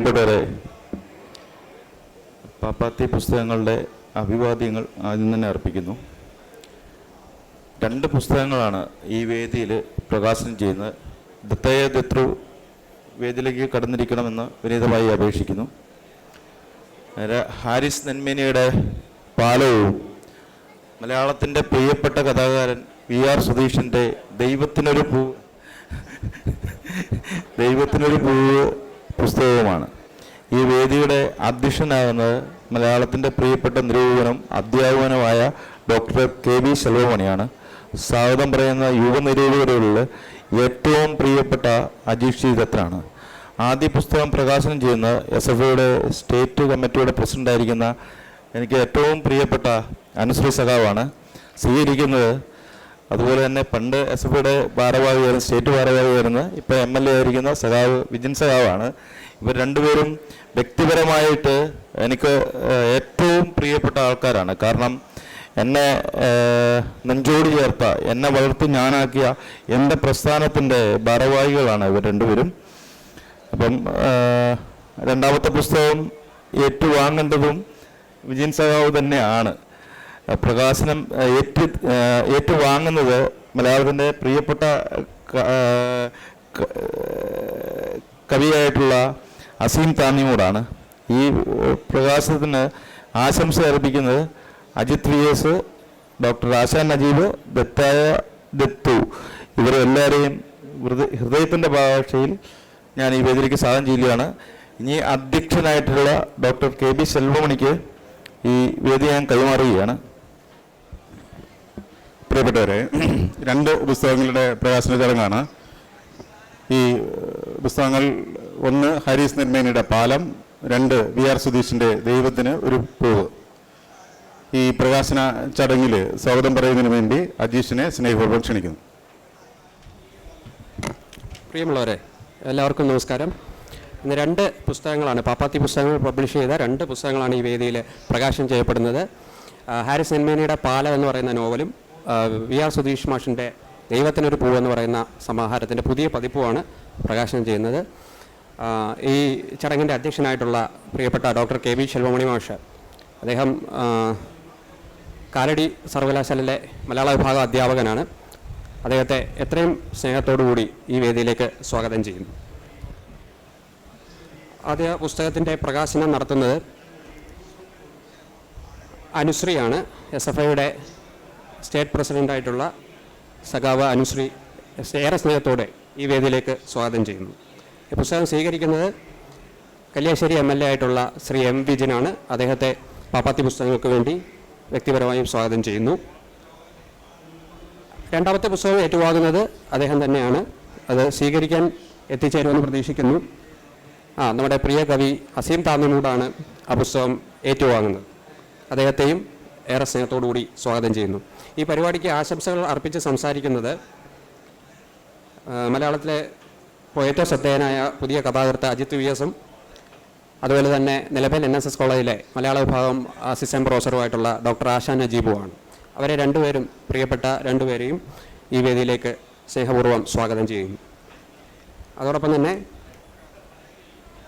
പ്രിയപ്പെട്ടവരെ പാപ്പാത്തി പുസ്തകങ്ങളുടെ അഭിവാദ്യങ്ങൾ ആദ്യം തന്നെ അർപ്പിക്കുന്നു. രണ്ട് പുസ്തകങ്ങളാണ് ഈ വേദിയിൽ പ്രകാശനം ചെയ്യുന്നത്. ദത്തയ ദത്രു വേദിയിലേക്ക് കടന്നിരിക്കണമെന്ന് വിനീതമായി അപേക്ഷിക്കുന്നു. ഹാരിസ് നെന്മേനിയുടെ പാലവും മലയാളത്തിന്റെ പ്രിയപ്പെട്ട കഥാകാരൻ വി ആർ സുധീഷിന്റെ ദൈവത്തിനൊരു പൂ ദൈവത്തിനൊരു പൂവ് പുസ്തകവുമാണ്. ഈ വേദിയുടെ അധ്യക്ഷനാകുന്നത് മലയാളത്തിന്റെ പ്രിയപ്പെട്ട നിരൂപകനും അധ്യാപകനുമായ ഡോക്ടർ കെ വി സെൽവമണിയാണ് സ്വാഗതം പറയുന്ന യുവ ഏറ്റവും പ്രിയപ്പെട്ട അജീഷ് ദത്താണ് ആദ്യ പുസ്തകം പ്രകാശനം ചെയ്യുന്ന എസ് എഫ് ഐയുടെ സ്റ്റേറ്റ് കമ്മിറ്റിയുടെ പ്രസിഡന്റായിരിക്കുന്ന എനിക്ക് ഏറ്റവും പ്രിയപ്പെട്ട അനുശ്രീ സഖാവാണ്. സ്വീകരിക്കുന്നത് അതുപോലെ തന്നെ പണ്ട് എസ് എഫ് ഐയുടെ ഭാരവാഹിയായിരുന്നു സ്റ്റേറ്റ് ഭാരവാഹിയായിരുന്നു ഇപ്പോൾ എം എൽ എ ആയിരിക്കുന്ന സഖാവ് വിജിൻ സഖാവാണ്. ഇവർ രണ്ടുപേരും വ്യക്തിപരമായിട്ട് എനിക്ക് ഏറ്റവും പ്രിയപ്പെട്ട ആൾക്കാരാണ്. കാരണം എന്നെ നെഞ്ചോട് ചേർത്ത എന്നെ വളർത്തി ഞാനാക്കിയ എന്റെ പ്രസ്ഥാനത്തിന്റെ ഭാരവാഹികളാണ് ഇവർ രണ്ടുപേരും. അപ്പം രണ്ടാമത്തെ പുസ്തകം ഏറ്റുവാങ്ങേണ്ടതും വിജയൻ സഖാവ് തന്നെയാണ്. പ്രകാശനം ഏറ്റു ഏറ്റുവാങ്ങുന്നത് മലയാളത്തിന്റെ പ്രിയപ്പെട്ട കവിയായിട്ടുള്ള അസീം താന്നിയോടാണ് ഈ പ്രകാശനത്തിന് ആശംസ അർപ്പിക്കുന്നത് Ajith V S doctor Asha Najeeb ദത്തായ ദത്തു. ഇവരെല്ലാവരെയും ഹൃദയ ഹൃദയത്തിന്റെ ഭാഷയിൽ ഞാൻ ഈ വേദിക്ക് സ്വാഗതം ചെയ്യുകയാണ്. ഇനി അധ്യക്ഷനായിട്ടുള്ള ഡോക്ടർ കെ ബി സെൽവമണിക്ക് ഈ വേദി ഞാൻ കൈമാറുകയാണ്. പ്രിയപ്പെട്ടവരെ രണ്ട് പുസ്തകങ്ങളുടെ പ്രകാശന ചടങ്ങാണ്. ഈ പുസ്തകങ്ങൾ ഒന്ന് ഹരീസ് നെന്മേനിയുടെ പാലം രണ്ട് വി ആർ സുധീഷിന്റെ ദൈവത്തിന് ഒരു പൂവ്. ഈ പ്രകാശന ചടങ്ങിൽ സ്വാഗതം പറയുന്നതിന് വേണ്ടി അജീഷിനെ സ്നേഹപൂർവം ക്ഷണിക്കുന്നു. പ്രിയമുള്ളവരെ എല്ലാവർക്കും നമസ്കാരം. ഇന്ന് രണ്ട് പുസ്തകങ്ങളാണ് പാപ്പാത്തി പുസ്തകങ്ങൾ പബ്ലിഷ് ചെയ്ത രണ്ട് പുസ്തകങ്ങളാണ് ഈ വേദിയിൽ പ്രകാശനം ചെയ്യപ്പെടുന്നത്. ഹാരിസ് നെന്മേനിയുടെ പാലം എന്ന് പറയുന്ന നോവലും വി ആർ സുധീഷ് മാഷിന്റെ ദൈവത്തിനൊരു പൂ എന്ന് പറയുന്ന സമാഹാരത്തിന്റെ പുതിയ പതിപ്പുമാണ് പ്രകാശനം ചെയ്യുന്നത്. ഈ ചടങ്ങിന്റെ അധ്യക്ഷനായിട്ടുള്ള പ്രിയപ്പെട്ട ഡോക്ടർ കെ വി ശെൽവമണി മാഷ് അദ്ദേഹം കാലടി സർവകലാശാലയിലെ മലയാള വിഭാഗ അധ്യാപകനാണ്. അദ്ദേഹത്തെ എത്രയും സ്നേഹത്തോടുകൂടി ഈ വേദിയിലേക്ക് സ്വാഗതം ചെയ്യുന്നു. ആദ്യ പുസ്തകത്തിന്റെ പ്രകാശനം നടത്തുന്നത് അനുശ്രീയാണ്. എസ് എഫ് ഐയുടെ സ്റ്റേറ്റ് പ്രസിഡന്റായിട്ടുള്ള സഖാവ് അനുശ്രീ ഏറെ സ്നേഹത്തോടെ ഈ വേദിയിലേക്ക് സ്വാഗതം ചെയ്യുന്നു. ഈ പുസ്തകം സ്വീകരിക്കുന്നത് കല്യാശ്ശേരി എം എൽ എ ആയിട്ടുള്ള ശ്രീ എം വിജിനാണ് അദ്ദേഹത്തെ പാപ്പാത്തി പുസ്തകങ്ങൾക്ക് വേണ്ടി വ്യക്തിപരമായും സ്വാഗതം ചെയ്യുന്നു. രണ്ടാമത്തെ പുസ്തകം ഏറ്റുവാങ്ങുന്നത് അദ്ദേഹം തന്നെയാണ്. അത് സ്വീകരിക്കാൻ എത്തിച്ചേരുമെന്ന് പ്രതീക്ഷിക്കുന്നു. ആ നമ്മുടെ പ്രിയ കവി അസീം താമനോടാണ് ആ പുസ്തകം ഏറ്റുവാങ്ങുന്നത്. അദ്ദേഹത്തെയും ഏറെ സ്നേഹത്തോടുകൂടി സ്വാഗതം ചെയ്യുന്നു. ഈ പരിപാടിക്ക് ആശംസകൾ അർപ്പിച്ച് സംസാരിക്കുന്നത് മലയാളത്തിലെ പോയറ്റോ ശ്രദ്ധേയനായ പുതിയ കഥാകൃത്ത് അജിത് വി എസും അതുപോലെ തന്നെ നിലവിൽ എൻ എസ് എസ് കോളേജിലെ മലയാള വിഭാഗം അസിസ്റ്റന്റ് പ്രൊഫസറുമായിട്ടുള്ള ഡോക്ടർ ആശാ നജീബുമാണ് അവരെ രണ്ടുപേരും പ്രിയപ്പെട്ട രണ്ടുപേരെയും ഈ വേദിയിലേക്ക് സ്നേഹപൂർവം സ്വാഗതം ചെയ്യുന്നു. അതോടൊപ്പം തന്നെ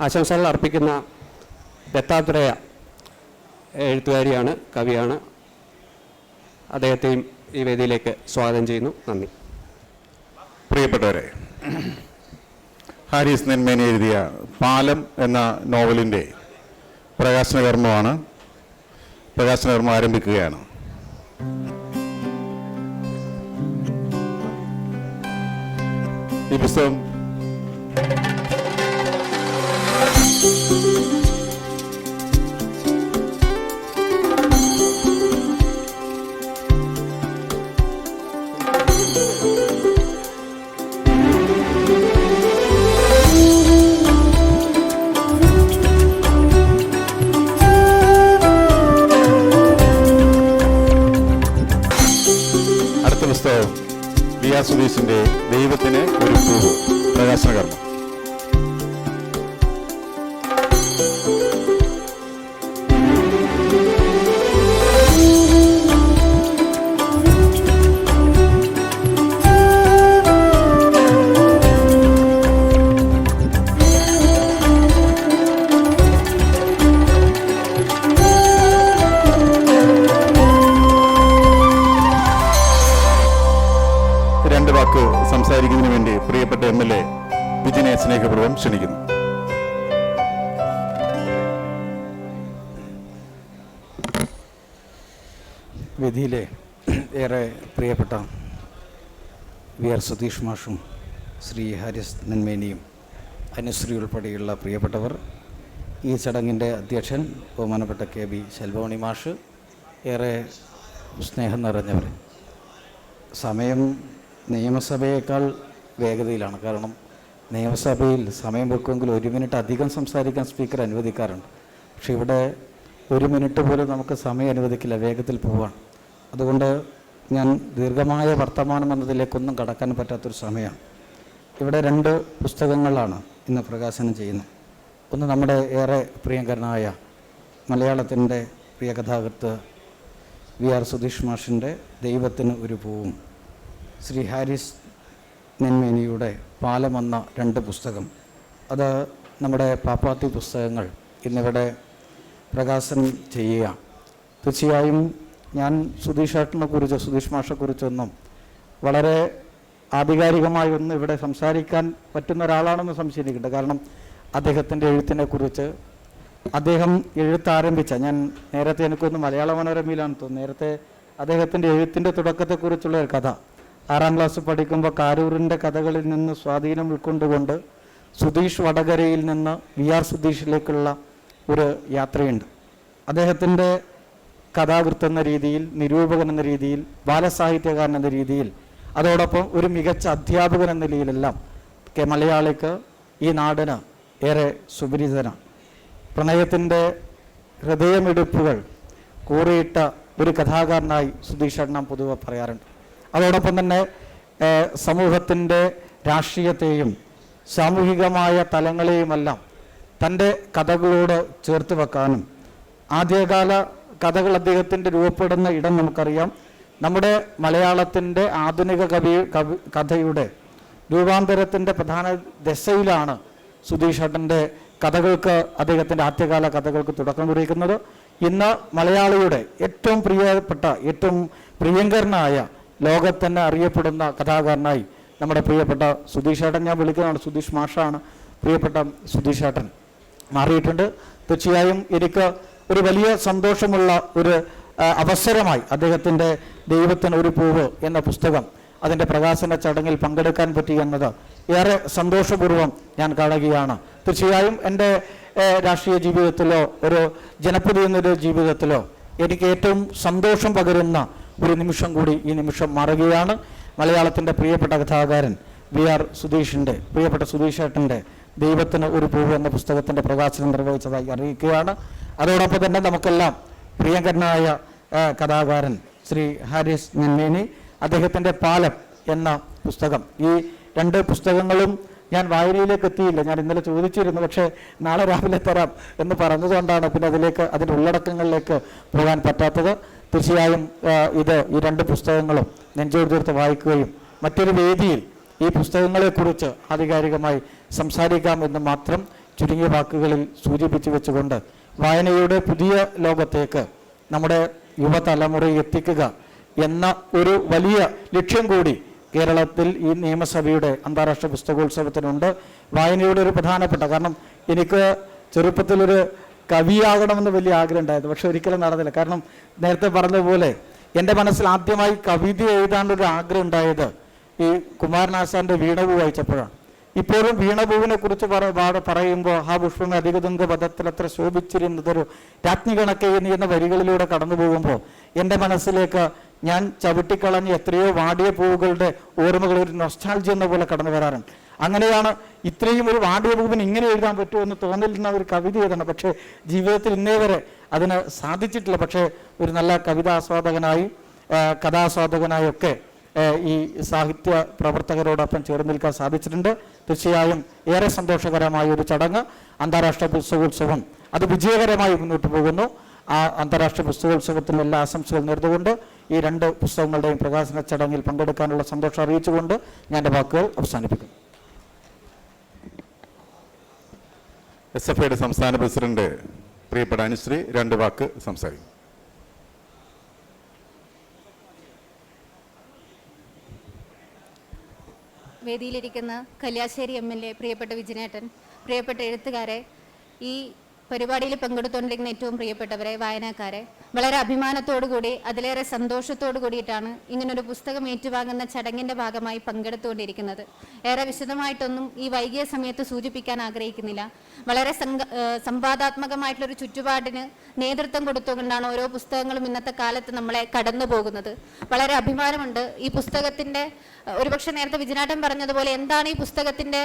ആശംസകൾ അർപ്പിക്കുന്ന ദത്താത്രേയ എഴുത്തുകാരിയാണ് കവിയാണ് അദ്ദേഹത്തെയും ഈ വേദിയിലേക്ക് സ്വാഗതം ചെയ്യുന്നു. നന്ദി. പ്രിയപ്പെട്ടവരെ ഹാരിസ് നെന്മേനി എഴുതിയ പാലം എന്ന നോവലിന്റെ പ്രകാശന കർമ്മമാണ് പ്രകാശന കർമ്മം ആരംഭിക്കുകയാണ്. ഈ പുസ്തകം സുധീഷിന്റെ ദൈവത്തിന് ഒരു പൂവ് പ്രകാശന കർമ്മം ആർ സതീഷ് മാഷും ശ്രീ ഹാരിസ് നന്മേനിയും അനുശ്രീ ഉൾപ്പെടെയുള്ള പ്രിയപ്പെട്ടവർ ഈ ചടങ്ങിന്റെ അധ്യക്ഷൻ ബഹുമാനപ്പെട്ട കെ ബി ശെൽവമണി മാഷ് ഏറെ സ്നേഹം നിറഞ്ഞവർ. സമയം നിയമസഭയേക്കാൾ വേഗതയിലാണ്. കാരണം നിയമസഭയിൽ സമയം വെക്കുമെങ്കിൽ ഒരു മിനിറ്റ് അധികം സംസാരിക്കാൻ സ്പീക്കർ അനുവദിക്കാറുണ്ട്. പക്ഷേ ഇവിടെ ഒരു മിനിറ്റ് പോലും നമുക്ക് സമയം അനുവദിക്കില്ല വേഗത്തിൽ പോവാണ് അതുകൊണ്ട് ഞാൻ ദീർഘമായ വർത്തമാനം എന്നതിലേക്കൊന്നും കടക്കാൻ പറ്റാത്തൊരു സമയമാണ്. ഇവിടെ രണ്ട് പുസ്തകങ്ങളാണ് ഇന്ന് പ്രകാശനം ചെയ്യുന്നത്. ഒന്ന് നമ്മുടെ ഏറെ പ്രിയങ്കരനായ മലയാളത്തിന്റെ പ്രിയ കഥാകൃത്ത് വി ആർ സുധീഷ് മാഷിന്റെ ദൈവത്തിന് ഒരു പൂവും. ശ്രീ ഹാരിസ് നെന്മേനിയുടെ പാലമെന്ന രണ്ട് പുസ്തകം. അത് നമ്മുടെ പാപ്പാത്തി പുസ്തകങ്ങൾ ഇന്നിവിടെ പ്രകാശനം ചെയ്യുക. തീർച്ചയായും ഞാൻ സുധീഷ് ഏട്ടനെ കുറിച്ച് സുധീഷ് മാഷെക്കുറിച്ചൊന്നും വളരെ ആധികാരികമായി ഒന്നും ഇവിടെ സംസാരിക്കാൻ പറ്റുന്ന ഒരാളാണെന്ന് സംശയിക്കുന്നുണ്ട്. കാരണം അദ്ദേഹത്തിന്റെ എഴുത്തിനെ കുറിച്ച് അദ്ദേഹം എഴുത്താരംഭിച്ച ഞാൻ നേരത്തെ എനിക്കൊന്ന് മലയാള മനോരമയിലാണ് തോന്നുന്നത് നേരത്തെ അദ്ദേഹത്തിന്റെ എഴുത്തിന്റെ തുടക്കത്തെക്കുറിച്ചുള്ള ഒരു കഥ. ആറാം ക്ലാസ് പഠിക്കുമ്പോൾ കാരൂരിന്റെ കഥകളിൽ നിന്ന് സ്വാധീനം ഉൾക്കൊണ്ടുകൊണ്ട് സുധീഷ് വടകരയിൽ നിന്ന് വി ആർ സുധീഷിലേക്കുള്ള ഒരു യാത്രയുണ്ട്. അദ്ദേഹത്തിന്റെ കഥാകൃത്ത് എന്ന രീതിയിൽ നിരൂപകൻ എന്ന രീതിയിൽ ബാലസാഹിത്യകാരൻ എന്ന രീതിയിൽ അതോടൊപ്പം ഒരു മികച്ച അധ്യാപകൻ എന്ന നിലയിലെല്ലാം കെ മലയാളിക്ക് ഈ നാടിന് ഏറെ സുപരിചിതനാണ്. പ്രണയത്തിന്റെ ഹൃദയമിടിപ്പുകൾ കൂറിയിട്ട ഒരു കഥാകാരനായി സുധീഷ് അണ്ണാൻ പൊതുവെ പറയാറുണ്ട്. അതോടൊപ്പം തന്നെ സമൂഹത്തിന്റെ രാഷ്ട്രീയത്തെയും സാമൂഹികമായ തലങ്ങളെയുമെല്ലാം തന്റെ കഥകളോട് ചേർത്ത് വെക്കാനും ആദ്യകാല കഥകൾ അദ്ദേഹത്തിന്റെ രൂപപ്പെടുന്ന ഇടം നമുക്കറിയാം. നമ്മുടെ മലയാളത്തിന്റെ ആധുനിക കവി കവി കഥയുടെ രൂപാന്തരത്തിന്റെ പ്രധാന ദശയിലാണ് സുധീഷ് ഏട്ടന്റെ കഥകൾക്ക് അദ്ദേഹത്തിന്റെ ആദ്യകാല കഥകൾക്ക് തുടക്കം കുറിക്കുന്നത് ഇന്ന് മലയാളിയുടെ ഏറ്റവും പ്രിയപ്പെട്ട ഏറ്റവും പ്രിയങ്കരനായ ലോകത്തന്നെ അറിയപ്പെടുന്ന കഥാകാരനായി നമ്മുടെ പ്രിയപ്പെട്ട സുധീഷ് ഏട്ടൻ ഞാൻ വിളിക്കുന്നതാണ്. സുധീഷ് മാഷാണ് പ്രിയപ്പെട്ട സുധീഷ് ഏട്ടൻ. മാറിയിട്ടുണ്ട്. തീർച്ചയായും എനിക്ക് ഒരു വലിയ സന്തോഷമുള്ള ഒരു അവസരമായി അദ്ദേഹത്തിന്റെ ദൈവത്തിന് ഒരു പൂവ് എന്ന പുസ്തകം അതിന്റെ പ്രകാശന ചടങ്ങിൽ പങ്കെടുക്കാൻ പറ്റി എന്നത് ഏറെ സന്തോഷപൂർവം ഞാൻ കാണുകയാണ്. തീർച്ചയായും എന്റെ രാഷ്ട്രീയ ജീവിതത്തിലോ ഒരു ജനപ്രതിനിധിയുടെ ജീവിതത്തിലോ എനിക്ക് ഏറ്റവും സന്തോഷം പകരുന്ന ഒരു നിമിഷം കൂടി ഈ നിമിഷം മാറുകയാണ്. മലയാളത്തിന്റെ പ്രിയപ്പെട്ട കഥാകാരൻ വി ആർ സുധീഷിന്റെ പ്രിയപ്പെട്ട സുധീഷ് ഏട്ടന്റെ ദൈവത്തിന് ഒരു പൂവ് എന്ന പുസ്തകത്തിന്റെ പ്രകാശനം നിർവഹിച്ചതായി അറിയിക്കുകയാണ്. അതോടൊപ്പം തന്നെ നമുക്കെല്ലാം പ്രിയങ്കരനായ കഥാകാരൻ ശ്രീ ഹാരിസ് നെന്മേനി അദ്ദേഹത്തിന്റെ പാലം എന്ന പുസ്തകം. ഈ രണ്ട് പുസ്തകങ്ങളും ഞാൻ വായനയിലേക്ക് എത്തിയില്ല. ഞാൻ ഇന്നലെ ചോദിച്ചിരുന്നു പക്ഷേ നാളെ രാവിലെ തരാം എന്ന് പറഞ്ഞതുകൊണ്ടാണ് പിന്നെ അതിലേക്ക് അതിന്റെ ഉള്ളടക്കങ്ങളിലേക്ക് പോകാൻ പറ്റാത്തത്. തീർച്ചയായും ഇത് ഈ രണ്ട് പുസ്തകങ്ങളും നെഞ്ചോട് തീർത്ത് വായിക്കുകയും മറ്റൊരു വേദിയിൽ ഈ പുസ്തകങ്ങളെക്കുറിച്ച് ആധികാരികമായി സംസാരിക്കാം എന്ന് മാത്രം ചുരുങ്ങിയ വാക്കുകളിൽ സൂചിപ്പിച്ചു വെച്ചുകൊണ്ട് വായനയുടെ പുതിയ ലോകത്തേക്ക് നമ്മുടെ യുവതലമുറയെ എത്തിക്കുക എന്ന ഒരു വലിയ ലക്ഷ്യം കൂടി കേരളത്തിൽ ഈ നിയമസഭയുടെ അന്താരാഷ്ട്ര പുസ്തകോത്സവത്തിനുണ്ട്. വായനയുടെ ഒരു പ്രധാനപ്പെട്ട കാരണം എനിക്ക് ചെറുപ്പത്തിലൊരു കവിയാകണമെന്ന് വലിയ ആഗ്രഹം ഉണ്ടായിരുന്നു പക്ഷെ ഒരിക്കലും നടന്നില്ല. കാരണം നേരത്തെ പറഞ്ഞതുപോലെ എന്റെ മനസ്സിൽ ആദ്യമായി കവിത എഴുതാനൊരു ആഗ്രഹം ഉണ്ടായത് ഈ കുമാരനാശാന്റെ വീണവ് വായിച്ചപ്പോഴാണ്. ഇപ്പോഴും വീണഭൂവിനെ കുറിച്ച് പറ പറയുമ്പോൾ ആ പുഷ്പമേ അധികതുങ്ക പദത്തിൽ അത്ര ശോഭിച്ചിരുന്നതൊരു രാജ്ഞി കണക്കെ എന്ന വരികളിലൂടെ കടന്നു പോകുമ്പോൾ എന്റെ മനസ്സിലേക്ക് ഞാൻ ചവിട്ടിക്കളഞ്ഞ് എത്രയോ വാടിയ പൂവുകളുടെ ഓർമ്മകൾ ഒരു നൊസ്റ്റാൾജി എന്ന പോലെ കടന്നു വരാറുണ്ട്. അങ്ങനെയാണ് ഇത്രയും ഒരു വാടിയ പൂവിന് ഇങ്ങനെ എഴുതാൻ പറ്റുമോ എന്ന് തോന്നിയിരുന്ന ഒരു കവിത എഴുതണം പക്ഷേ ജീവിതത്തിൽ ഇന്നേ വരെ അതിന് സാധിച്ചിട്ടില്ല. പക്ഷേ ഒരു നല്ല കവിതാസ്വാദകനായി കഥാസ്വാദകനായൊക്കെ ഈ സാഹിത്യ പ്രവർത്തകരോടൊപ്പം ചേർന്ന് നിൽക്കാൻ സാധിച്ചിട്ടുണ്ട്. തീർച്ചയായും ഏറെ സന്തോഷകരമായ ഒരു ചടങ്ങ് അന്താരാഷ്ട്ര പുസ്തകോത്സവം. അത് വിജയകരമായി മുന്നോട്ട് പോകുന്നു. ആ അന്താരാഷ്ട്ര പുസ്തകോത്സവത്തിൽ എല്ലാ ആശംസകൾ നേർന്നുകൊണ്ട് ഈ രണ്ട് പുസ്തകങ്ങളുടെയും പ്രകാശന ചടങ്ങിൽ പങ്കെടുക്കാനുള്ള സന്തോഷം അറിയിച്ചുകൊണ്ട് ഞാൻ എന്റെ വാക്കുകൾ അവസാനിപ്പിക്കുന്നു. എസ് എഫ് ഐയുടെ സംസ്ഥാന പ്രസിഡന്റ് പ്രിയപ്പെട്ട അനുശ്രീ രണ്ട് വാക്ക് സംസാരിക്കും. വേദിയിലിരിക്കുന്ന കല്യാശ്ശേരി എം എൽ എ പ്രിയപ്പെട്ട വിജിനേട്ടൻ പ്രിയപ്പെട്ട എഴുത്തുകാരെ ഈ പരിപാടിയിൽ പങ്കെടുത്തുകൊണ്ടിരിക്കുന്ന ഏറ്റവും പ്രിയപ്പെട്ടവരെ വായനക്കാരെ വളരെ അഭിമാനത്തോടു കൂടി അതിലേറെ സന്തോഷത്തോടു കൂടിയിട്ടാണ് ഇങ്ങനൊരു പുസ്തകം ഏറ്റുവാങ്ങുന്ന ചടങ്ങിന്റെ ഭാഗമായി പങ്കെടുത്തുകൊണ്ടിരിക്കുന്നത്. ഏറെ വിശദമായിട്ടൊന്നും ഈ വൈകിയ സമയത്ത് സൂചിപ്പിക്കാൻ ആഗ്രഹിക്കുന്നില്ല. വളരെ സംവാദാത്മകമായിട്ടുള്ളൊരു ചുറ്റുപാടിന് നേതൃത്വം കൊടുത്തുകൊണ്ടാണ് ഓരോ പുസ്തകങ്ങളും ഇന്നത്തെ കാലത്ത് നമ്മളെ കടന്നു പോകുന്നത്. വളരെ അഭിമാനമുണ്ട് ഈ പുസ്തകത്തിന്റെ ഒരുപക്ഷെ നേരത്തെ വിജനാട്ടം പറഞ്ഞതുപോലെ എന്താണ് ഈ പുസ്തകത്തിന്റെ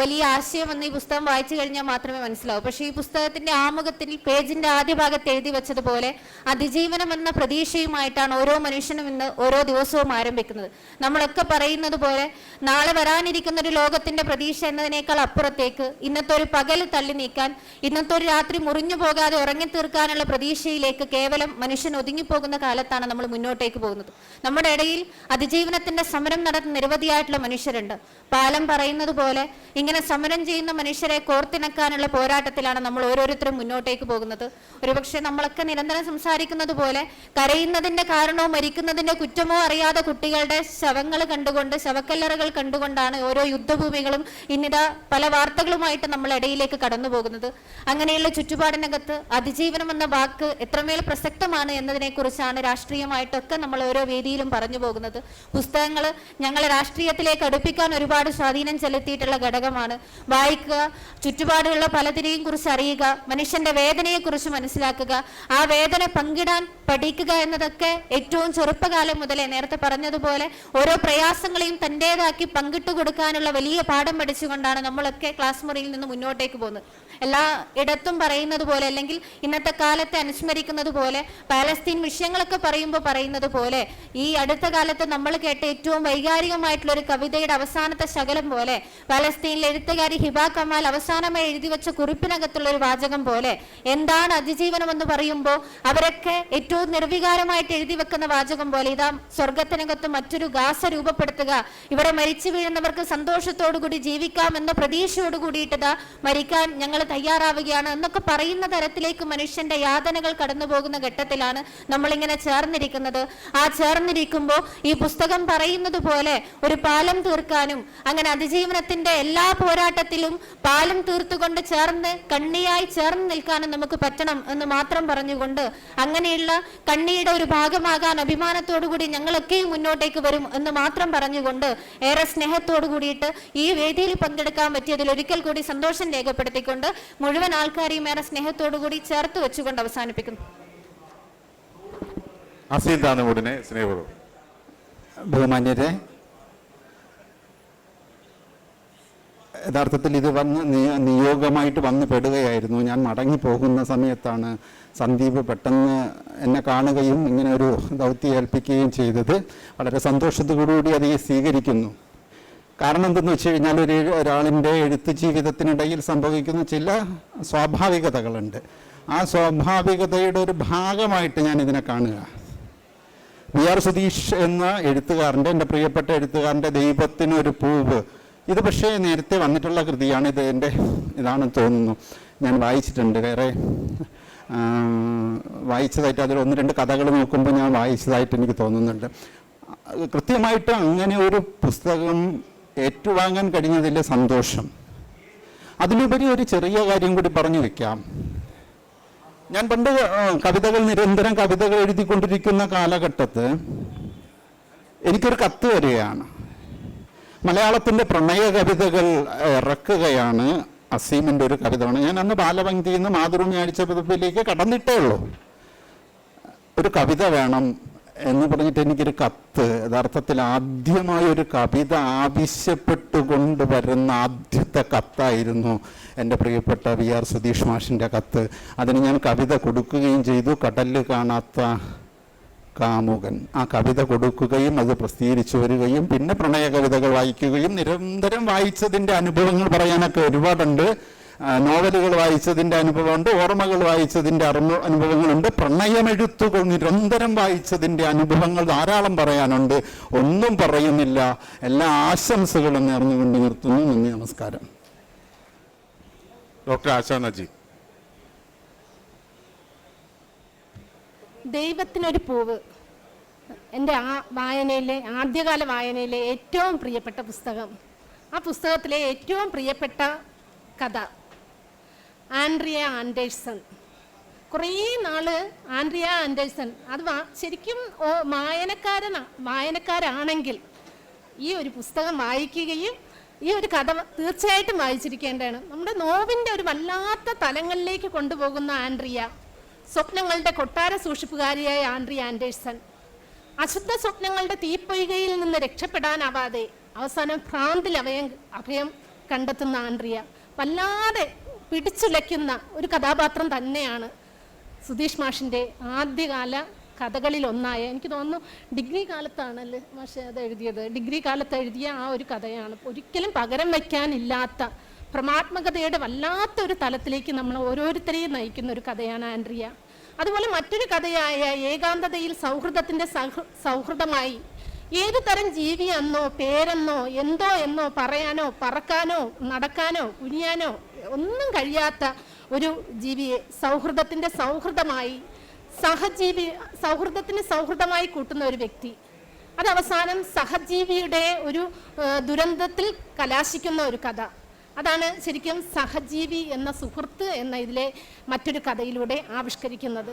വലിയ ആശയം എന്ന് ഈ പുസ്തകം വായിച്ചു കഴിഞ്ഞാൽ മാത്രമേ മനസ്സിലാവൂ. പക്ഷേ ഈ പുസ്തകത്തിന്റെ ആമുഖത്തിൽ പേജിന്റെ ആദ്യ ഭാഗത്ത് എഴുതി വെച്ചതുപോലെ അതിജീവനം എന്ന പ്രതീക്ഷയുമായിട്ടാണ് ഓരോ മനുഷ്യനും ഇന്ന് ഓരോ ദിവസവും ആരംഭിക്കുന്നത്. നമ്മളൊക്കെ പറയുന്നത് പോലെ നാളെ വരാനിരിക്കുന്ന ഒരു ലോകത്തിന്റെ പ്രതീക്ഷ എന്നതിനേക്കാൾ അപ്പുറത്തേക്ക് ഇന്നത്തെ ഒരു പകൽ തള്ളി നീക്കാൻ ഇന്നത്തെ ഒരു രാത്രി മുറിഞ്ഞു പോകാതെ ഉറങ്ങിത്തീർക്കാനുള്ള പ്രതീക്ഷയിലേക്ക് കേവലം മനുഷ്യൻ ഒതുങ്ങിപ്പോകുന്ന കാലത്താണ് നമ്മൾ മുന്നോട്ടേക്ക് പോകുന്നത്. നമ്മുടെ ഇടയിൽ അതിജീവനത്തിന്റെ സമരം നടത്തുന്ന നിരവധിയായിട്ടുള്ള മനുഷ്യരുണ്ട്. പാലം പറയുന്നത് പോലെ ഇങ്ങനെ സമരം ചെയ്യുന്ന മനുഷ്യരെ കോർത്തിണക്കാനുള്ള പോരാട്ടത്തിലാണ് നമ്മൾ ഓരോരുത്തരും മുന്നോട്ടേക്ക് പോകുന്നത്. ഒരുപക്ഷെ നമ്മളൊക്കെ നിരന്തരം സംസാരിക്കുന്നത് പോലെ കരയുന്നതിന്റെ കാരണവും മരിക്കുന്നതിന്റെ കുറ്റമോ അറിയാതെ കുട്ടികളുടെ ശവങ്ങൾ കണ്ടുകൊണ്ട് ശവക്കല്ലറകൾ കണ്ടുകൊണ്ടാണ് ഓരോ യുദ്ധഭൂമികളും ഇന്നിതാ പല വാർത്തകളുമായിട്ട് നമ്മൾ ഇടയിലേക്ക് കടന്നു പോകുന്നത്. അങ്ങനെയുള്ള ചുറ്റുപാടിനകത്ത് അതിജീവനം എന്ന വാക്ക് എത്രമേൽ പ്രസക്തമാണ് എന്നതിനെ കുറിച്ചാണ് രാഷ്ട്രീയമായിട്ടൊക്കെ നമ്മൾ ഓരോ വേദിയിലും പറഞ്ഞു പോകുന്നത്. പുസ്തകങ്ങൾ ഞങ്ങളെ രാഷ്ട്രീയത്തിലേക്ക് അടുപ്പിക്കാൻ ഒരുപാട് സ്വാധീനം ചെലുത്തിയിട്ടുള്ള ഘടകമാണ്. വായിക്കുക ചുറ്റുപാടുള്ള പലതിനെയും കുറിച്ച് അറിയുക മനുഷ്യന്റെ വേദനയെ കുറിച്ച് മനസ്സിലാക്കുക. ആ വേദന പങ്കിടാൻ പഠിക്കുക എന്നതൊക്കെ ഏറ്റവും ചെറുപ്പകാലം മുതലേ നേരത്തെ പറഞ്ഞതുപോലെ ഓരോ പ്രയാസങ്ങളെയും തന്റെതാക്കി പങ്കിട്ടു കൊടുക്കാനുള്ള വലിയ പാഠം പഠിച്ചുകൊണ്ടാണ് നമ്മളൊക്കെ ക്ലാസ് മുറിയിൽ നിന്ന് മുന്നോട്ടേക്ക് പോകുന്നത്. എല്ലാ ഇടത്തും പറയുന്നത് പോലെ അല്ലെങ്കിൽ ഇന്നത്തെ കാലത്തെ അനുസ്മരിക്കുന്നത് പോലെ പാലസ്തീൻ വിഷയങ്ങളൊക്കെ പറയുമ്പോൾ പറയുന്നത് പോലെ ഈ അടുത്ത കാലത്ത് നമ്മൾ കേട്ട ഏറ്റവും വൈകാരികമായിട്ടുള്ള ഒരു കവിതയുടെ അവസാനത്തെ ശകലം പോലെ പാലസ്തീനിലെ എഴുത്തുകാരി ഹിബ കമാൽ അവസാനമായി എഴുതി വെച്ച കുറിപ്പിനകത്തുള്ള ഒരു വാചകം പോലെ എന്താണ് അതിജീവനം എന്ന് പറയുമ്പോൾ അവരൊക്കെ ഏറ്റവും നിർവികാരമായിട്ട് എഴുതി വെക്കുന്ന വാചകം പോലെ ഇതാ സ്വർഗത്തിനകത്ത് മറ്റൊരു ഗാസ രൂപപ്പെടുത്തുക ഇവിടെ മരിച്ചു വീഴുന്നവർക്ക് സന്തോഷത്തോടു കൂടി ജീവിക്കാം എന്ന പ്രതീക്ഷയോട് കൂടിയിട്ടതാ മരിക്കാൻ ഞങ്ങൾ തയ്യാറാവുകയാണ് എന്നൊക്കെ പറയുന്ന തരത്തിലേക്ക് മനുഷ്യന്റെ യാതനകൾ കടന്നുപോകുന്ന ഘട്ടത്തിലാണ് നമ്മളിങ്ങനെ ചേർന്നിരിക്കുന്നത്. ആ ചേർന്നിരിക്കുമ്പോൾ ഈ പുസ്തകം പറയുന്നത് പോലെ ഒരു പാലം തീർക്കാനും അങ്ങനെ അതിജീവനത്തിന്റെ എല്ലാ പോരാട്ടത്തിലും പാലം തീർത്തുകൊണ്ട് ചേർന്ന് കണ്ണിയായി ചേർന്ന് നിൽക്കാനും നമുക്ക് പറ്റണം എന്ന് മാത്രം പറഞ്ഞുകൊണ്ട് അങ്ങനെയുള്ള കണ്ണിയുടെ ഒരു ഭാഗമാകാൻ അഭിമാനത്തോടുകൂടി ഞങ്ങളൊക്കെയും മുന്നോട്ടേക്ക് വരും എന്ന് മാത്രം പറഞ്ഞുകൊണ്ട് ഏറെ സ്നേഹത്തോടു കൂടിയിട്ട് ഈ വേദിയിൽ പങ്കെടുക്കാൻ പറ്റിയതിൽ ഒരിക്കൽ കൂടി സന്തോഷം രേഖപ്പെടുത്തിക്കൊണ്ട് മുഴുവൻ ആൾക്കാരെയും ഏറെ സ്നേഹത്തോടു കൂടി ചേർത്ത് വെച്ചുകൊണ്ട് അവസാനിപ്പിക്കുന്നു. അസീം താന്നുകൂടിനെ സ്നേഹപൂർവം. ബഹുമാന്യരെ യഥാർത്ഥത്തിൽ ഇത് വന്ന് നിയ- നിയോഗമായിട്ട് വന്നു പെടുകയായിരുന്നു. ഞാൻ മടങ്ങി പോകുന്ന സമയത്താണ് സന്ദീപ് പെട്ടെന്ന് എന്നെ കാണുകയും ഇങ്ങനെ ഒരു ദൗത്യം ഏൽപ്പിക്കുകയും ചെയ്തത്. വളരെ സന്തോഷത്തോടുകൂടി അത് സ്വീകരിക്കുന്നു. കാരണം എന്തെന്ന് വെച്ച് കഴിഞ്ഞാൽ ഒരു ഒരാളിന്റെ എഴുത്ത് ജീവിതത്തിനിടയിൽ സംഭവിക്കുന്ന ചില സ്വാഭാവികതകളുണ്ട്. ആ സ്വാഭാവികതയുടെ ഒരു ഭാഗമായിട്ട് ഞാൻ ഇതിനെ കാണുക. വി ആർ സതീഷ് എന്ന എഴുത്തുകാരന്റെ എന്റെ പ്രിയപ്പെട്ട എഴുത്തുകാരന്റെ ദൈവത്തിനൊരു പൂവ്. ഇത് പക്ഷേ നേരത്തെ വന്നിട്ടുള്ള കൃതിയാണ്. ഇത് എന്റെ ഇതാണെന്ന് തോന്നുന്നു. ഞാൻ വായിച്ചിട്ടുണ്ട്. വേറെ വായിച്ചതായിട്ട് അതിൽ ഒന്ന് രണ്ട് കഥകൾ നോക്കുമ്പോൾ ഞാൻ വായിച്ചതായിട്ട് എനിക്ക് തോന്നുന്നുണ്ട്. കൃത്യമായിട്ട് അങ്ങനെ ഒരു പുസ്തകം ഏറ്റുവാങ്ങാൻ കഴിഞ്ഞതിൽ സന്തോഷം. അതിലുപരി ഒരു ചെറിയ കാര്യം കൂടി പറഞ്ഞു വെക്കാം. ഞാൻ പണ്ട് കവിതകൾ നിരന്തരം കവിതകൾ എഴുതിക്കൊണ്ടിരിക്കുന്ന കാലഘട്ടത്ത് എനിക്കൊരു കത്ത് വരികയാണ്. മലയാളത്തിന്റെ പ്രണയ കവിതകൾ ഇറക്കുകയാണ് അസീമിന്റെ ഒരു കവിതയാണ്. ഞാൻ അന്ന് ബാലഭംഗിയിൽ നിന്ന് മാതൃഭൂമി ആഴ്ച പതിപ്പിലേക്ക് കടന്നിട്ടേ ഉള്ളൂ. ഒരു കവിത വേണം എന്ന് പറഞ്ഞിട്ട് എനിക്കൊരു കത്ത് യഥാർത്ഥത്തിൽ ആദ്യമായൊരു കവിത ആവശ്യപ്പെട്ടുകൊണ്ട് വരുന്ന ആദ്യത്തെ കത്തായിരുന്നു എന്റെ പ്രിയപ്പെട്ട വി ആർ സുധീഷ് മാഷിന്റെ കത്ത്. അതിന് ഞാൻ കവിത കൊടുക്കുകയും ചെയ്തു. കടലിൽ കാണാത്ത കാമുകൻ. ആ കവിത കൊടുക്കുകയും അത് പ്രസിദ്ധീകരിച്ചു വരികയും പിന്നെ പ്രണയ കവിതകൾ വായിക്കുകയും നിരന്തരം വായിച്ചതിന്റെ അനുഭവങ്ങൾ പറയാനൊക്കെ ഒരുപാടുണ്ട്. നോവലുകൾ വായിച്ചതിന്റെ അനുഭവമുണ്ട് ഓർമ്മകൾ വായിച്ചതിന്റെ അറിവ് അനുഭവങ്ങളുണ്ട്. പ്രണയമെഴുത്തുകൾ നിരന്തരം വായിച്ചതിന്റെ അനുഭവങ്ങൾ ധാരാളം പറയാനുണ്ട്. ഒന്നും പറയുന്നില്ല. എല്ലാ ആശംസകളും നേർന്നുകൊണ്ട് നിർത്തുന്നു. നന്ദി നമസ്കാരം. ഡോക്ടർ ആശാനജി ദൈവത്തിനൊരു പൂവ്. എന്റെ ആ വായനയിലെ ആദ്യകാല വായനയിലെ ഏറ്റവും പ്രിയപ്പെട്ട പുസ്തകം. ആ പുസ്തകത്തിലെ ഏറ്റവും പ്രിയപ്പെട്ട കഥ. Andrea Anderson. കുറേ നാൾ ആൻഡ്രിയ ആൻഡേഴ്സൺ. അത് ശരിക്കും വായനക്കാരനാ വായനക്കാരാണെങ്കിൽ ഈ ഒരു പുസ്തകം വായിക്കുകയും ഈ ഒരു കഥ തീർച്ചയായിട്ടും വായിച്ചിരിക്കേണ്ടതാണ്. നമ്മുടെ നോവിന്റെ ഒരു വല്ലാത്ത തലങ്ങളിലേക്ക് കൊണ്ടുപോകുന്ന ആൻഡ്രിയ സ്വപ്നങ്ങളുടെ കൊട്ടാര സൂക്ഷിപ്പുകാരിയായ ആൻഡ്രിയ ആൻഡേഴ്സൺ. അശുദ്ധ സ്വപ്നങ്ങളുടെ തീപ്പൊയ്കയിൽ നിന്ന് രക്ഷപ്പെടാനാവാതെ അവസാനം ഭ്രാന്തിൽ അഭയം അഭയം കണ്ടെത്തുന്ന ആൻഡ്രിയ. വല്ലാതെ പിടിച്ചുലയ്ക്കുന്ന ഒരു കഥാപാത്രം തന്നെയാണ് സുധീഷ് മാഷിന്റെ ആദ്യകാല കഥകളിലൊന്നായ എനിക്ക് തോന്നുന്നു ഡിഗ്രി കാലത്താണല്ലേ മാഷെ അത് എഴുതിയത്. ഡിഗ്രി കാലത്ത് എഴുതിയ ആ ഒരു കഥയാണ്. ഒരിക്കലും പകരം വയ്ക്കാനില്ലാത്ത പ്രമാത്മകതയുടെ വല്ലാത്ത ഒരു തലത്തിലേക്ക് നമ്മൾ ഓരോരുത്തരെയും നയിക്കുന്ന ഒരു കഥയാണ് ആൻഡ്രിയ. അതുപോലെ മറ്റൊരു കഥയായ ഏകാന്തതയിൽ സൗഹൃദത്തിന്റെ സൗഹൃ സൗഹൃദമായി ഏതു തരം ജീവിയെന്നോ പേരെന്നോ എന്തോ എന്നോ പറയാനോ പറക്കാനോ നടക്കാനോ കുനിയാനോ ഒന്നും കഴിയാത്ത ഒരു ജീവിയെ സൗഹൃദത്തിന്റെ സൗഹൃദമായി സഹജീവി സൗഹൃദത്തിന് സൗഹൃദമായി കൂട്ടുന്ന ഒരു വ്യക്തി. അത് അവസാനം സഹജീവിയുടെ ഒരു ദുരന്തത്തിൽ കലാശിക്കുന്ന ഒരു കഥ. അതാണ് ശരിക്കും സഹജീവി എന്ന സുഹൃത്ത് എന്ന ഇതിലെ മറ്റൊരു കഥയിലൂടെ ആവിഷ്കരിക്കുന്നത്.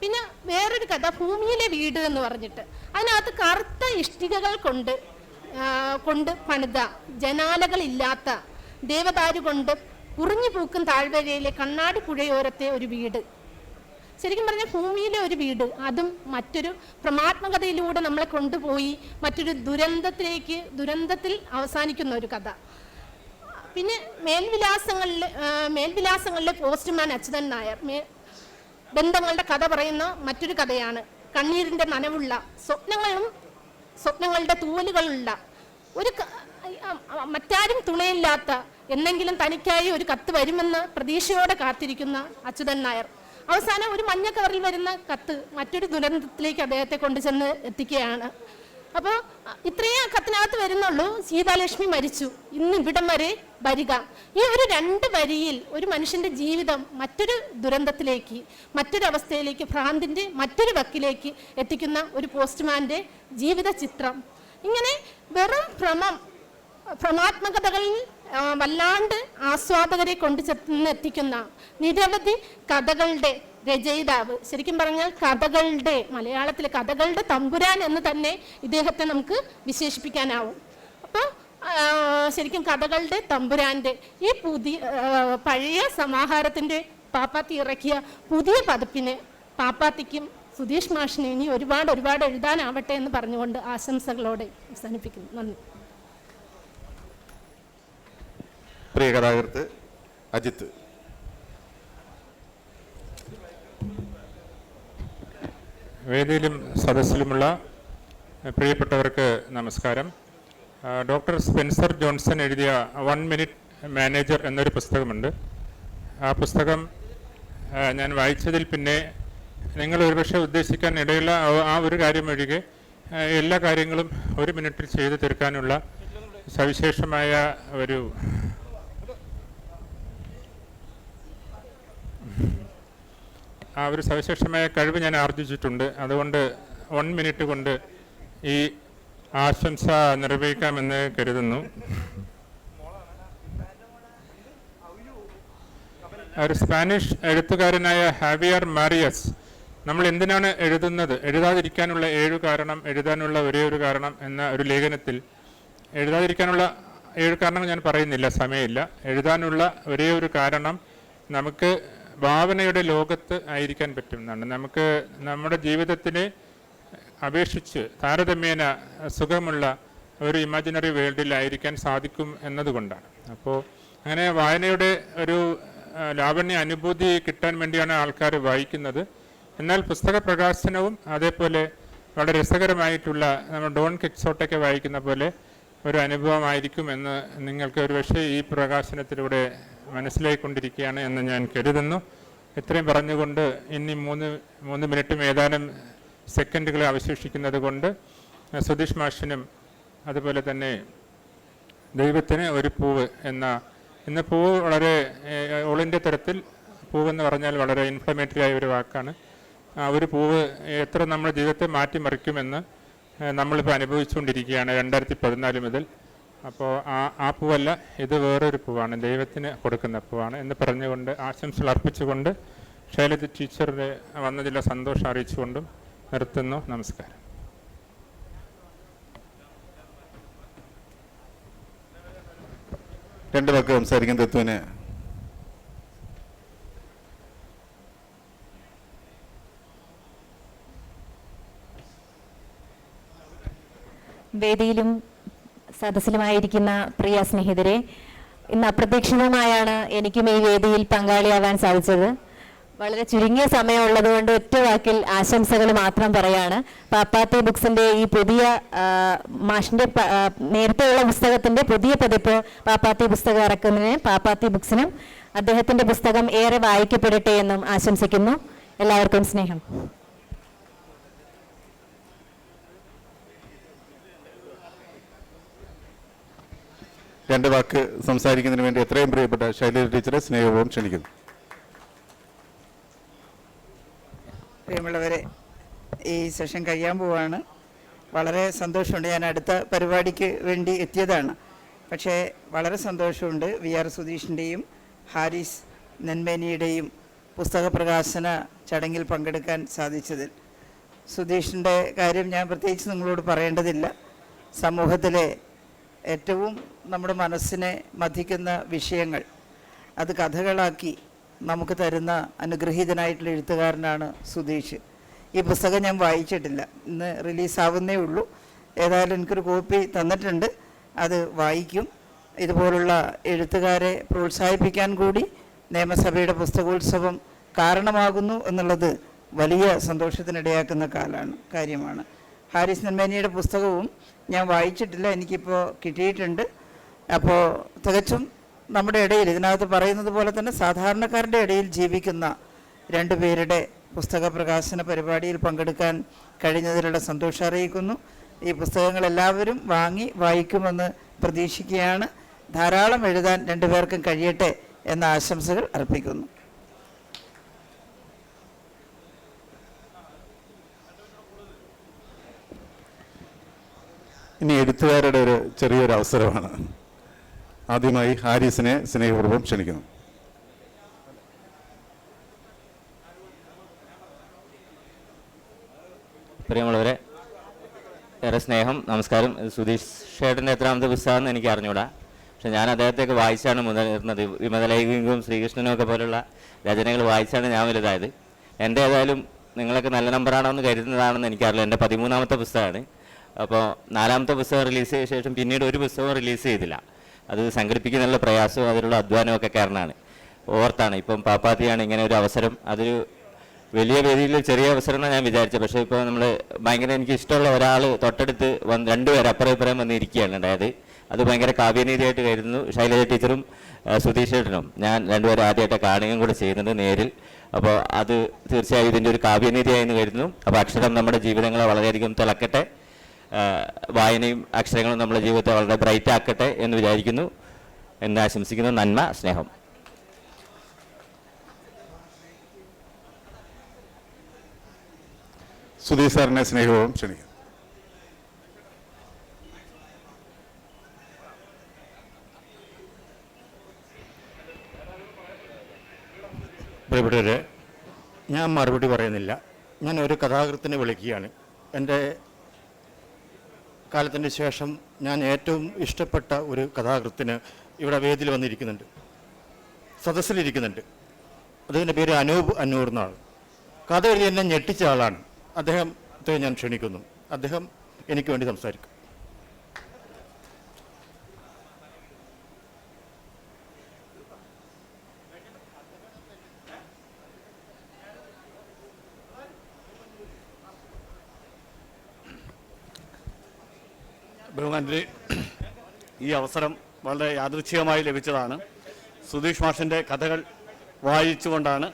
പിന്നെ വേറൊരു കഥ ഭൂമിയിലെ വീട് എന്ന് പറഞ്ഞിട്ട്. അതിനകത്ത് കറുത്ത ഇഷ്ടികകൾ കൊണ്ട് കൊണ്ട് പണിത ജനാലകളില്ലാത്ത ദേവദാരു കൊണ്ട് കുറിഞ്ഞു പൂക്കും താഴ്വരയിലെ കണ്ണാടി പുഴയോരത്തെ ഒരു വീട്. ശരിക്കും പറഞ്ഞാൽ ഭൂമിയിലെ ഒരു വീട്. അതും മറ്റൊരു പ്രമാത്മകതയിലൂടെ നമ്മളെ കൊണ്ടുപോയി മറ്റൊരു ദുരന്തത്തിലേക്ക് ദുരന്തത്തിൽ അവസാനിക്കുന്ന ഒരു കഥ. പിന്നെ മേൽവിലാസങ്ങളിൽ മേൽവിലാസങ്ങളിലെ പോസ്റ്റ്മാൻ അച്യുതൻ നായർ. മേ ബന്ധങ്ങളുടെ കഥ പറയുന്ന മറ്റൊരു കഥയാണ്. കണ്ണീരിന്റെ നനവുള്ള സ്വപ്നങ്ങളും സ്വപ്നങ്ങളുടെ തൂവലുകളുള്ള. ഒരു മറ്റാരും തുണയില്ലാത്ത എന്നെങ്കിലും തനിക്കായി ഒരു കത്ത് വരുമെന്ന് പ്രതീക്ഷയോടെ കാത്തിരിക്കുന്ന അച്യുതൻ നായർ. അവസാനം ഒരു മഞ്ഞ കവറിൽ വരുന്ന കത്ത് മറ്റൊരു ദുരന്തത്തിലേക്ക് അദ്ദേഹത്തെ കൊണ്ടുചെന്ന് എത്തിക്കുകയാണ്. അപ്പോൾ ഇത്രയും കത്തിനകത്ത് വരുന്നുള്ളൂ. സീതാലക്ഷ്മി മരിച്ചു. ഇന്ന് ഇവിടം വരെ വരിക. ഈ ഒരു രണ്ട് വരിയിൽ ഒരു മനുഷ്യന്റെ ജീവിതം മറ്റൊരു ദുരന്തത്തിലേക്ക് മറ്റൊരവസ്ഥയിലേക്ക് ഭ്രാന്തിന്റെ മറ്റൊരു വക്കിലേക്ക് എത്തിക്കുന്ന ഒരു പോസ്റ്റ്മാന്റെ ജീവിത ചിത്രം ഇങ്ങനെ വെറും ഭ്രമം ഭ്രമാത്മകതകളിൽ വല്ലാണ്ട് ആസ്വാദകരെ കൊണ്ടു ചെന്നെത്തിക്കുന്ന നിരവധി കഥകളുടെ രചയിതാവ്. ശരിക്കും പറഞ്ഞാൽ കഥകളുടെ മലയാളത്തിലെ കഥകളുടെ തമ്പുരാൻ എന്ന് തന്നെ ഇദ്ദേഹത്തെ നമുക്ക് വിശേഷിപ്പിക്കാനാവും. അപ്പോൾ ശരിക്കും കഥകളുടെ തമ്പുരാന്റെ ഈ പുതിയ പഴയ സമാഹാരത്തിന്റെ പാപ്പാത്തി ഇറക്കിയ പുതിയ പതിപ്പിന് പാപ്പാത്തിക്കും സുധീഷ് മാഷിന് ഇനി ഒരുപാട് ഒരുപാട് എഴുതാനാവട്ടെ എന്ന് പറഞ്ഞുകൊണ്ട് ആശംസകളോടെ അവസാനിപ്പിക്കുന്നു. നന്ദി. പ്രിയ കഥാകൃത്ത് അജിത്ത്. വേദിയിലും സദസ്സിലുമുള്ള പ്രിയപ്പെട്ടവർക്ക് നമസ്കാരം. ഡോക്ടർ സ്പെൻസർ ജോൺസൺ എഴുതിയ വൺ മിനിറ്റ് മാനേജർ എന്നൊരു പുസ്തകമുണ്ട്. ആ പുസ്തകം ഞാൻ വായിച്ചതിൽ പിന്നെ നിങ്ങൾ ഒരുപക്ഷെ ഉദ്ദേശിക്കാൻ ഇടയുള്ള ആ- ഒരു കാര്യം ഒഴികെ എല്ലാ കാര്യങ്ങളും ഒരു മിനിറ്റിൽ ചെയ്തു തീർക്കാനുള്ള സവിശേഷമായ ഒരു ആ ഒരു സവിശേഷമായ കഴിവ് ഞാൻ ആർജിച്ചിട്ടുണ്ട്. അതുകൊണ്ട് വൺ മിനിറ്റ് കൊണ്ട് ഈ ആശംസ നിർവഹിക്കാമെന്ന് കരുതുന്നു. ഒരു സ്പാനിഷ് എഴുത്തുകാരനായ ഹാവിയർ മാരിയസ് നമ്മൾ എന്തിനാണ് എഴുതുന്നത്? എഴുതാതിരിക്കാനുള്ള ഏഴ് കാരണം എഴുതാനുള്ള ഒരേ ഒരു കാരണം എന്ന ഒരു ലേഖനത്തിൽ എഴുതാതിരിക്കാനുള്ള ഏഴ് കാരണങ്ങൾ ഞാൻ പറയുന്നില്ല സമയമില്ല. എഴുതാനുള്ള ഒരേ ഒരു കാരണം നമുക്ക് ഭാവനയുടെ ലോകത്ത് ആയിരിക്കാൻ പറ്റുന്നതാണ്. നമുക്ക് നമ്മുടെ ജീവിതത്തിനെ അപേക്ഷിച്ച് താരതമ്യേന സുഖമുള്ള ഒരു ഇമാജിനറി വേൾഡിലായിരിക്കാൻ സാധിക്കും എന്നതുകൊണ്ടാണ്. അപ്പോൾ അങ്ങനെ വായനയുടെ ഒരു ലാവണ്യ അനുഭൂതി കിട്ടാൻ വേണ്ടിയാണ് ആൾക്കാർ വായിക്കുന്നത്. എന്നാൽ പുസ്തക പ്രകാശനവും അതേപോലെ വളരെ രസകരമായിട്ടുള്ള നമ്മൾ ഡോൺ കിക്സോട്ടൊക്കെ വായിക്കുന്ന പോലെ ഒരു അനുഭവമായിരിക്കും എന്ന് നിങ്ങൾക്ക് ഒരുപക്ഷെ ഈ പ്രകാശനത്തിലൂടെ മനസ്സിലായിക്കൊണ്ടിരിക്കുകയാണ് എന്ന് ഞാൻ കരുതുന്നു. ഇത്രയും പറഞ്ഞുകൊണ്ട് ഇനി മൂന്ന് മൂന്ന് മിനിറ്റും ഏതാനും സെക്കൻഡുകൾ അവശേഷിക്കുന്നത് കൊണ്ട് സുധീഷ് മാഷിനും അതുപോലെ തന്നെ ദൈവത്തിന് ഒരു പൂവ് എന്ന ഇന്ന് പൂവ് വളരെ ഓളിന്റെ തരത്തിൽ പൂവെന്ന് പറഞ്ഞാൽ വളരെ ഇൻഫ്ലമേറ്ററി ആയ ഒരു വാക്കാണ്. ആ ഒരു പൂവ് എത്ര നമ്മുടെ ജീവിതത്തെ മാറ്റിമറിക്കുമെന്ന് നമ്മളിപ്പോൾ അനുഭവിച്ചുകൊണ്ടിരിക്കുകയാണ് രണ്ടായിരത്തി പതിനാല് മുതൽ. അപ്പോൾ ആ ആ പൂവല്ല ഇത് വേറൊരു പൂവാണ്. ദൈവത്തിന് കൊടുക്കുന്ന പൂവാണ് എന്ന് പറഞ്ഞുകൊണ്ട് ആശംസകൾ അർപ്പിച്ചുകൊണ്ട് ശൈലജ ടീച്ചറുടെ വന്നതിലെ സന്തോഷം അറിയിച്ചുകൊണ്ടും നിർത്തുന്നു. നമസ്കാരം. രണ്ട് പേർക്ക് സംസാരിക്കാൻ തത്വന്. വേദിയിലും സദസ്സിലുമായിരിക്കുന്ന പ്രിയ സ്നേഹിതരെ ഇന്ന് അപ്രതീക്ഷിതമായാണ് എനിക്കും ഈ വേദിയിൽ പങ്കാളിയാവാൻ സാധിച്ചത്. വളരെ ചുരുങ്ങിയ സമയമുള്ളത് കൊണ്ട് ഒറ്റ വാക്കിൽ ആശംസകൾ മാത്രം പറയാണ്. പാപ്പാത്തി ബുക്സിന്റെ ഈ പുതിയ മാഷിന്റെ നേരത്തെയുള്ള പുസ്തകത്തിന്റെ പുതിയ പതിപ്പ് പാപ്പാത്തി പുസ്തകം ഇറക്കുന്നതിന് പാപ്പാത്തി ബുക്സിനും അദ്ദേഹത്തിന്റെ പുസ്തകം ഏറെ വായിക്കപ്പെടട്ടെ എന്നും ആശംസിക്കുന്നു. എല്ലാവർക്കും സ്നേഹം. രണ്ട് വാക്ക് സംസാരിക്കുന്നതിന് വേണ്ടി എത്രയും പ്രിയപ്പെട്ട ശൈലജ ടീച്ചറെ സ്നേഹപൂർവം ക്ഷണിക്കുന്നു. പ്രിയമുള്ളവരെ ഈ സെഷൻ കഴിയാൻ പോവാണ്. വളരെ സന്തോഷമുണ്ട്. ഞാൻ അടുത്ത പരിപാടിക്ക് വേണ്ടി എത്തിയതാണ്. പക്ഷേ വളരെ സന്തോഷമുണ്ട്. വി ആർ സുധീഷിന്റെയും ഹാരിസ് നെന്മേനിയുടെയും പുസ്തക പ്രകാശന ചടങ്ങിൽ പങ്കെടുക്കാൻ സാധിച്ചതിൽ. സുധീഷിന്റെ കാര്യം ഞാൻ പ്രത്യേകിച്ച് നിങ്ങളോട് പറയേണ്ടതില്ല. സമൂഹത്തിലെ ഏറ്റവും നമ്മുടെ മനസ്സിനെ മതിക്കുന്ന വിഷയങ്ങൾ. അത് കഥകളാക്കി നമുക്ക് തരുന്ന അനുഗ്രഹീതനായിട്ടുള്ള എഴുത്തുകാരനാണ് സുധീഷ്. ഈ പുസ്തകം ഞാൻ വായിച്ചിട്ടില്ല. ഇന്ന് റിലീസാവുന്നേ ഉള്ളൂ. ഏതായാലും എനിക്കൊരു കോപ്പി തന്നിട്ടുണ്ട്. അത് വായിക്കും. ഇതുപോലുള്ള എഴുത്തുകാരെ പ്രോത്സാഹിപ്പിക്കാൻ കൂടി നിയമസഭയുടെ പുസ്തകോത്സവം കാരണമാകുന്നു എന്നുള്ളത് വലിയ സന്തോഷത്തിനിടയാക്കുന്ന കാലാണ് കാര്യമാണ്. ഹാരിസ് നെന്മേനിയുടെ പുസ്തകവും ഞാൻ വായിച്ചിട്ടില്ല എനിക്കിപ്പോൾ കിട്ടിയിട്ടുണ്ട്. അപ്പോൾ തികച്ചും നമ്മുടെ ഇടയിൽ ഇതിനകത്ത് പറയുന്നത് പോലെ തന്നെ സാധാരണക്കാരുടെ ഇടയിൽ ജീവിക്കുന്ന രണ്ടു പേരുടെ പുസ്തക പ്രകാശന പരിപാടിയിൽ പങ്കെടുക്കാൻ കഴിഞ്ഞതിലുള്ള സന്തോഷം അറിയിക്കുന്നു. ഈ പുസ്തകങ്ങൾ എല്ലാവരും വാങ്ങി വായിക്കുമെന്ന് പ്രതീക്ഷിക്കുകയാണ്. ധാരാളം എഴുതാൻ രണ്ടുപേർക്കും കഴിയട്ടെ എന്ന ആശംസകൾ അർപ്പിക്കുന്നു. ഇനി എഴുത്തുകാരുടെ ഒരു ചെറിയൊരു അവസരമാണ്. ആദ്യമായി ഹാരിസിനെ സ്നേഹപൂർവം ക്ഷണിക്കുന്നു. പ്രിയമുള്ളവരെ ഏറെ സ്നേഹം നമസ്കാരം. സുധീഷ് ഷേട്ടന്റെ എത്രാമത്തെ പുസ്തകമാണെന്ന് എനിക്ക് അറിഞ്ഞൂടാ പക്ഷെ ഞാൻ അദ്ദേഹത്തെയൊക്കെ വായിച്ചാണ് മുതലിരുന്നത് വിമതലൈംഗികവും ശ്രീകൃഷ്ണനും ഒക്കെ പോലുള്ള രചനകൾ വായിച്ചാണ് ഞാൻ വലുതായത്. എന്റെ ഏതായാലും നിങ്ങളൊക്കെ നല്ല നമ്പറാണോ എന്ന് കരുതുന്നതാണെന്ന് എനിക്കറിയില്ല. എന്റെ പതിമൂന്നാമത്തെ പുസ്തകമാണ്. അപ്പോൾ നാലാമത്തെ പുസ്തകം റിലീസ് ചെയ്ത ശേഷം പിന്നീട് ഒരു പുസ്തകവും റിലീസ് ചെയ്തില്ല. അത് സംഘടിപ്പിക്കുന്നതിനുള്ള പ്രയാസവും അതിലുള്ള അധ്വാനവും ഒക്കെ കാരണമാണ്. ഓർത്താണ്. ഇപ്പം പാപ്പാത്തിയാണ് ഇങ്ങനെ ഒരു അവസരം. അതൊരു വലിയ വേദിയിൽ ചെറിയ അവസരം ഞാൻ വിചാരിച്ചത്. പക്ഷേ ഇപ്പോൾ നമ്മൾ ഭയങ്കര എനിക്ക് ഇഷ്ടമുള്ള ഒരാൾ തൊട്ടടുത്ത് വന്ന് രണ്ടുപേർ അപ്പുറം ഇപ്പുറം വന്ന് ഇരിക്കുകയാണ്. ഉണ്ടായത് അത് ഭയങ്കര കാവ്യനീതിയായിട്ട് കരുതുന്നു. ശൈലജ ടീച്ചറും സുധീഷ് ചേട്ടനും. ഞാൻ രണ്ടുപേരും ആദ്യമായിട്ട് കാണുകയും കൂടെ ചെയ്യുന്നുണ്ട് നേരിൽ. അപ്പോൾ അത് തീർച്ചയായും ഇതിന്റെ ഒരു കാവ്യനീതിയായിരുന്നു കരുതുന്നു. അപ്പോൾ അക്ഷരം നമ്മുടെ ജീവിതങ്ങളെ വളരെയധികം തിളക്കട്ടെ. വായനയും അക്ഷരങ്ങളും നമ്മുടെ ജീവിതത്തെ വളരെ ബ്രൈറ്റ് ആക്കട്ടെ എന്ന് വിചാരിക്കുന്നു. എന്ന് ആശംസിക്കുന്നു. നന്മ സ്നേഹം. സുധീർ സാറിനെ സ്നേഹവും ക്ഷണിക്കുന്നു. പ്രിയപ്പെട്ടവരെ ഞാൻ മറുപടി പറയുന്നില്ല. ഞാൻ ഒരു കഥാകൃത്തിനെ വിളിക്കുകയാണ്. എന്റെ കാലത്തിന്റെ ശേഷം ഞാൻ ഏറ്റവും ഇഷ്ടപ്പെട്ട ഒരു കഥാകൃത്തിന് ഇവിടെ വേദിയിൽ വന്നിരിക്കുന്നുണ്ട്. സദസ്സിലിരിക്കുന്നുണ്ട്. അദ്ദേഹത്തിന്റെ പേര് അനൂപ് അന്നൂർ എന്നാണ്. കഥ എഴുതി എന്നെ ഞെട്ടിച്ച ആളാണ്. അദ്ദേഹത്തെ ഞാൻ ക്ഷണിക്കുന്നു. അദ്ദേഹം എനിക്ക് വേണ്ടി സംസാരിക്കും. ബഹുമാനരെ ഈ അവസരം വളരെ യാദൃച്ഛികമായി ലഭിച്ചതാണ്. സുധീഷ് മാഷിന്റെ കഥകൾ വായിച്ചുകൊണ്ടാണ്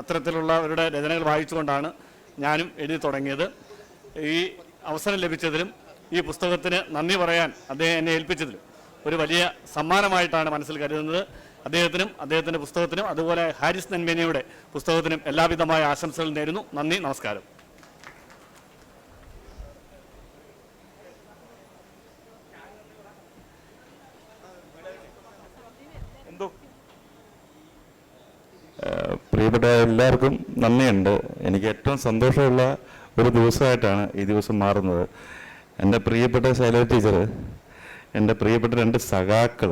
അത്തരത്തിലുള്ളവരുടെ രചനകൾ വായിച്ചുകൊണ്ടാണ് ഞാനും എഴുതി തുടങ്ങിയത്. ഈ അവസരം ലഭിച്ചതിലും ഈ പുസ്തകത്തിന് നന്ദി പറയാൻ അദ്ദേഹം എന്നെ ഏൽപ്പിച്ചതിലും ഒരു വലിയ സമ്മാനമായിട്ടാണ് മനസ്സിൽ കരുതുന്നത്. അദ്ദേഹത്തിനും അദ്ദേഹത്തിന്റെ പുസ്തകത്തിനും അതുപോലെ ഹാരിസ് നന്മേനയുടെ പുസ്തകത്തിനും എല്ലാവിധമായ ആശംസകൾ നേരുന്നു. നന്ദി നമസ്കാരം പ്രിയപ്പെട്ട എല്ലാവർക്കും നന്ദിയുണ്ട്. എനിക്ക് ഏറ്റവും സന്തോഷമുള്ള ഒരു ദിവസമായിട്ടാണ് ഈ ദിവസം മാറുന്നത്. എന്റെ പ്രിയപ്പെട്ട ശൈലജ ടീച്ചർ എന്റെ പ്രിയപ്പെട്ട രണ്ട് സഖാക്കൾ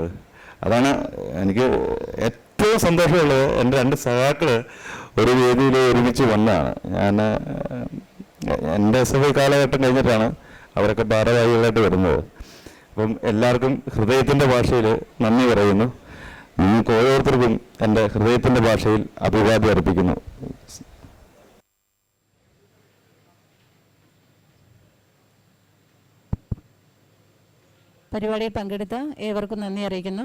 അതാണ് എനിക്ക് ഏറ്റവും സന്തോഷമുള്ളത്. എന്റെ രണ്ട് സഖാക്കൾ ഒരു വേദിയിൽ ഒരുമിച്ച് വന്നതാണ്. ഞാൻ എന്റെ എസ് എഫ് ഐ കാലഘട്ടം കഴിഞ്ഞിട്ടാണ് അവരൊക്കെ ഭാരവാഹികളായിട്ട് വരുന്നത്. അപ്പം എല്ലാവർക്കും ഹൃദയത്തിന്റെ ഭാഷയിൽ നന്ദി പറയുന്നു. നിങ്ങൾക്ക് ഓരോരുത്തർക്കും എന്റെ ഹൃദയത്തിന്റെ ഭാഷയിൽ അഭിവാദ്യം അർപ്പിക്കുന്നു. പരിപാടിയിൽ പങ്കെടുത്ത ഏവർക്കും നന്ദി അറിയിക്കുന്നു.